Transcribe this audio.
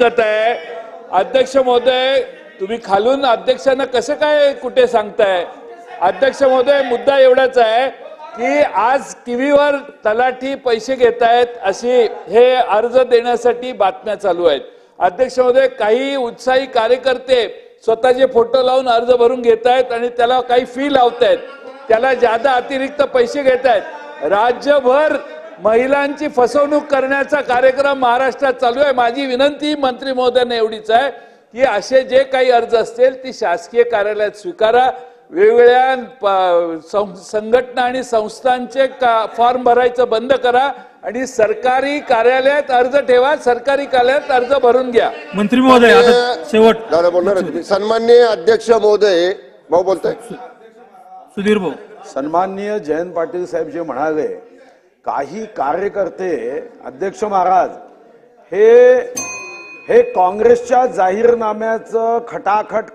हरकत आहे. अध्यक्ष महोदय तुम्ही खालून अध्यक्षांना कसं काय कुठे सांगताय? अध्यक्ष महोदय मुद्दा एवढाच आहे की आज टीव्हीवर तलाठी पैसे घेत आहेत अशी हे अर्ज देण्यासाठी बातम्या चालू आहेत. अध्यक्ष महोदय काही उत्साही कार्यकर्ते स्वतःचे फोटो लावून अर्ज भरून घेत आहेत आणि त्याला काही फी लावतायत. त्याला ज्यादा अतिरिक्त पैसे घेत आहेत राज्यभर महिलांची फसवणूक करण्याचा कार्यक्रम महाराष्ट्रात चालू आहे. माझी विनंती मंत्री महोदयांना एवढीच आहे की असे जे काही अर्ज असतील ती शासकीय कार्यालयात स्वीकारा. वेगवेगळ्या प- सं- संघटना आणि संस्थांचे का- फॉर्म भरायचं बंद करा आणि सरकारी कार्यालयात अर्ज ठेवा. सरकारी कार्यालयात अर्ज भरून घ्या. मंत्री महोदय आता शेवट. दादा बोलणार आहे तुम्ही. सन्माननीय अध्यक्ष महोदय भाऊ बोलताय. सुधीर भाऊ. सन्माननीय जयंत पाटील साहेब जे म्हणाले काही कार्यकर्ते अध्यक्ष महाराज हे हे काँग्रेसच्या जाहीरनाम्याचं खटाखट